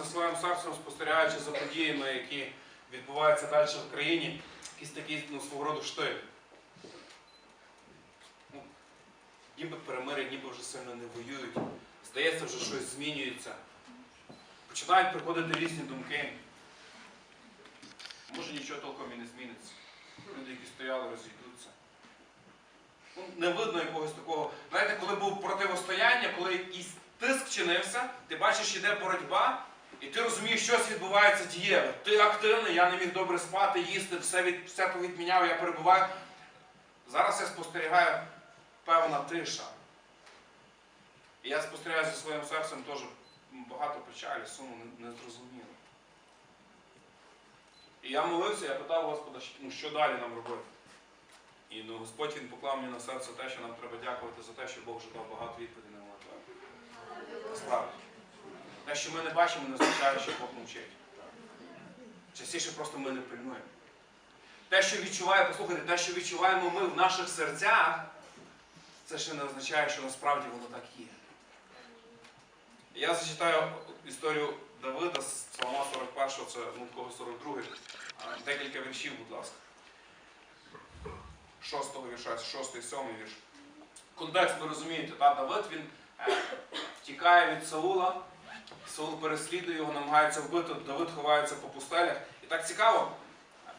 за своїм серцем, спостерігаючи за подіями, які відбуваються далі в країні, якийсь такий ну, свого роду штиль. Ну, ніби перемир'я, ніби вже сильно не воюють. Здається, вже щось змінюється. Починають приходити різні думки. Може нічого толком і не зміниться. Люди, які стояли, розійдуться. Ну, не видно якогось такого. Знаєте, коли був противостояння, коли якийсь тиск чинився, ти бачиш, іде боротьба, і ти розумієш, щось відбувається дієве. Ти активний, я не міг добре спати, їсти, все, від, все повідміняв, я перебуваю. Зараз я спостерігаю певна тиша. І я спостерігаю зі своїм серцем теж багато печалі, суму незрозуміло. І я молився, я питав Господа, ну, що далі нам робити. І ну, Господь він поклав мені на серце те, що нам треба дякувати за те, що Бог вже дав багато відповідей на молитву. Насправді. Те, що ми не бачимо, не означає, що Бог мовчить. Частіше просто ми не пильнуємо. Те, що відчуває, послухайте, те, що відчуваємо ми в наших серцях, це ще не означає, що насправді воно так є. Я зачитаю історію Давида з Псалма 41, це ну, кого 42, а, декілька віршів, будь ласка. Шостого вірша, шостий, сьомий вірш. Контекст ви розумієте, та Давид він е, втікає від Саула, Саул переслідує його, намагається вбити, Давид ховається по пустелях. І так цікаво,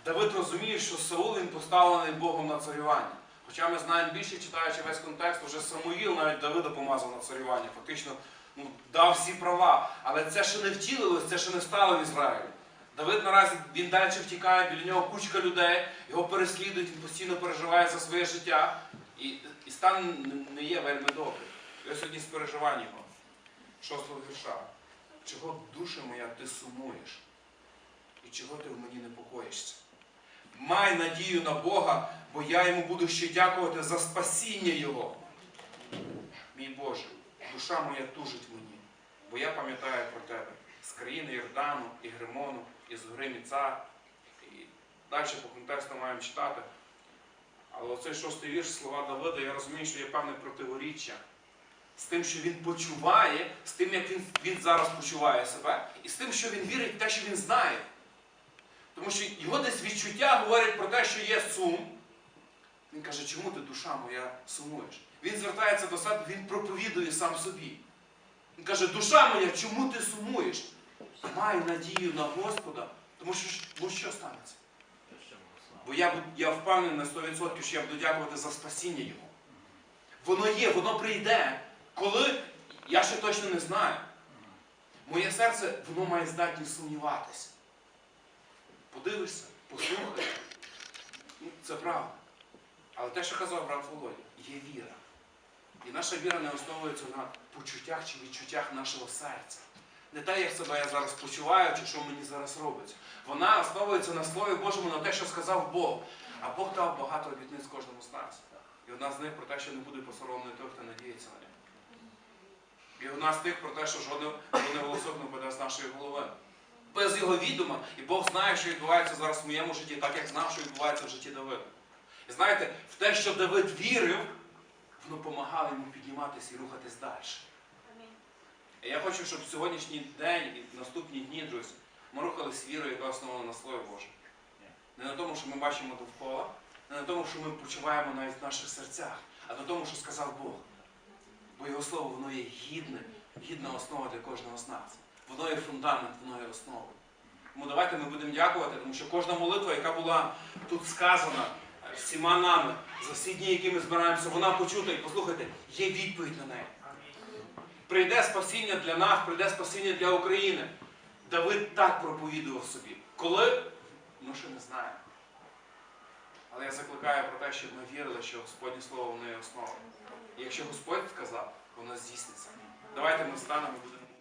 Давид розуміє, що Саул він поставлений Богом на царювання. Хоча ми знаємо більше, читаючи весь контекст, вже Самуїл навіть Давида помазав на царювання. Фактично ну, дав всі права. Але це ще не втілилось, це ще не стало в Ізраїлі. Давид наразі він далі втікає, біля нього кучка людей, його переслідують, він постійно переживає за своє життя. І, і стан не є вельми добрий. І ось одні з переживань його. Шостого вірша. Чого душа моя ти сумуєш? І чого ти в мені непокоїшся? Май надію на Бога, бо я йому буду ще дякувати за спасіння Його. Мій Боже, душа моя тужить мені, бо я пам'ятаю про тебе з країни Йордану і Гримону, і з гори Міца. І далі по контексту маємо читати. Але оцей шостий вірш слова Давида, я розумію, що є певне противоріччя з тим, що він почуває, з тим, як він, він зараз почуває себе, і з тим, що він вірить в те, що він знає. Тому що його десь відчуття говорять про те, що є сум. Він каже, чому ти душа моя сумуєш? Він звертається до себе, він проповідує сам собі. Він каже, душа моя, чому ти сумуєш? Май надію на Господа, тому що, бо що станеться? Бо я, я впевнений на 100%, що я буду дякувати за спасіння Його. Воно є, воно прийде. Коли, я ще точно не знаю. Моє серце, воно має здатність сумніватися. Подивишся, послухай. Ну, це правда. Але те, що казав брат Володя, є віра. І наша віра не основується на почуттях чи відчуттях нашого серця. Не те, як себе я зараз почуваю, чи що мені зараз робиться. Вона основується на Слові Божому, на те, що сказав Бог. А Бог дав багато обітниць кожному з нас. І одна з них про те, що не буде посоромлений той, хто надіється на нього. І одна з тих про те, що жоден волосок не впаде з нашої голови. Без його відома, і Бог знає, що відбувається зараз в моєму житті, так як знав, що відбувається в житті Давида. І знаєте, в те, що Давид вірив, воно допомагало йому підніматися і рухатись далі. І я хочу, щоб сьогоднішній день і наступні дні, друзі, ми рухались вірою, яка основана на Слові Боже. Не на тому, що ми бачимо довкола, не на тому, що ми почуваємо навіть в наших серцях, а на тому, що сказав Бог. Бо Його слово воно є гідне, гідна основа для кожного з нас. Воно є фундамент, воно є основа. Тому давайте ми будемо дякувати, тому що кожна молитва, яка була тут сказана е, всіма нами, за всі дні, які ми збираємося, вона почута. І послухайте, є відповідь на неї. Прийде спасіння для нас, прийде спасіння для України. Давид так проповідував собі. Коли? Ну, ще не знаємо. Але я закликаю про те, щоб ми вірили, що Господнє Слово воно є основою. І якщо Господь сказав, воно здійсниться. Давайте ми станемо і будемо.